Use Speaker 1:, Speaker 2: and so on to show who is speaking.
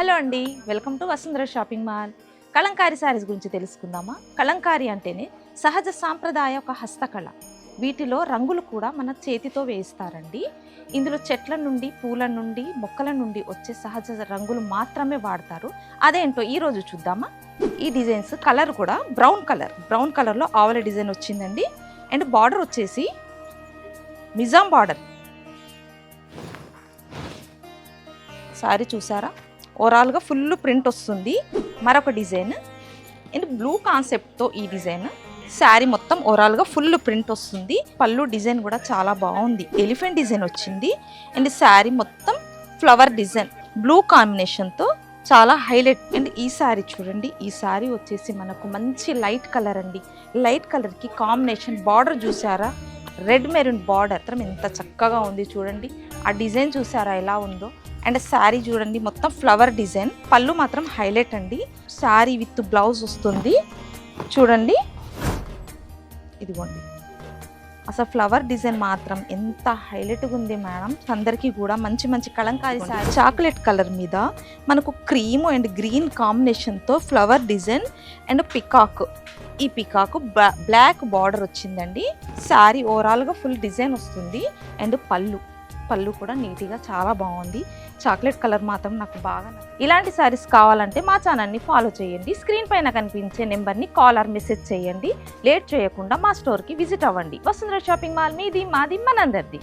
Speaker 1: Hello అండి welcome to Vasundhara shopping mall. Kalamkari saris గురించి తెలుసుకుందామా? కలంకారీ అంటేనే సహజ సాంప్రదాయ ఒక హస్తకళ. వీటిలో రంగులు కూడా మన చేతితో వేయిస్తారండి. ఇందులో చెట్ల నుండి పూల నుండి మొక్కల నుండి వచ్చే సహజ రంగులు మాత్రమే వాడతారు. అదేంటో ఈరోజు చూద్దామా? ఈ డిజైన్స్ కలర్ కూడా బ్రౌన్ కలర్. బ్రౌన్ కలర్లో ఆవల డిజైన్ వచ్చిందండి. అండ్ బార్డర్ వచ్చేసి నిజాం బార్డర్. సారీ చూసారా? ఓవరాల్గా ఫుల్ ప్రింట్ వస్తుంది. మరొక డిజైన్. అండ్ బ్లూ కాన్సెప్ట్తో ఈ డిజైన్. శారీ మొత్తం ఓవరాల్గా ఫుల్ ప్రింట్ వస్తుంది. పళ్ళు డిజైన్ కూడా చాలా బాగుంది. ఎలిఫెంట్ డిజైన్ వచ్చింది. అండ్ శారీ మొత్తం ఫ్లవర్ డిజైన్. బ్లూ కాంబినేషన్తో చాలా హైలైట్. అండ్ ఈ శారీ చూడండి. ఈ శారీ వచ్చేసి మనకు మంచి లైట్ కలర్ అండి. లైట్ కలర్కి కాంబినేషన్ బార్డర్ చూసారా? Red maroon border. ఎంత చక్కగా ఉంది చూడండి. ఆ డిజైన్ చూసారా ఎలా ఉందో? అండ్ శారీ చూడండి మొత్తం ఫ్లవర్ డిజైన్ పళ్ళు మాత్రం హైలైట్ అండి. శారీ విత్ బ్లౌజ్ వస్తుంది. చూడండి. ఇదిగోండి. అసలు ఫ్లవర్ డిజైన్ మాత్రం ఎంత హైలైట్గా ఉంది మేడం అందరికీ కూడా మంచి మంచి కలంకారీ శారీ. చాక్లెట్ కలర్ మీద మనకు క్రీమ్ అండ్ గ్రీన్ కాంబినేషన్తో ఫ్లవర్ డిజైన్ అండ్ పికాక్ ఈ పికాక్ బ్లాక్ బార్డర్ వచ్చిందండి. శారీ ఓవరాల్గా ఫుల్ డిజైన్ వస్తుంది. అండ్ పళ్ళు. పళ్ళు కూడా నీట్గా చాలా బాగుంది చాక్లెట్ కలర్ మాత్రం నాకు బాగా ఇలాంటి శారీస్ కావాలంటే మా ఛానల్ని ఫాలో చేయండి. స్క్రీన్ పైన కనిపించే నెంబర్ని కాల్ ఆర్ మెసేజ్ చేయండి. లేట్ చేయకుండా మా స్టోర్కి విజిట్ అవ్వండి. వసుంధర షాపింగ్ మాల్ మీది మాది మనందరిది.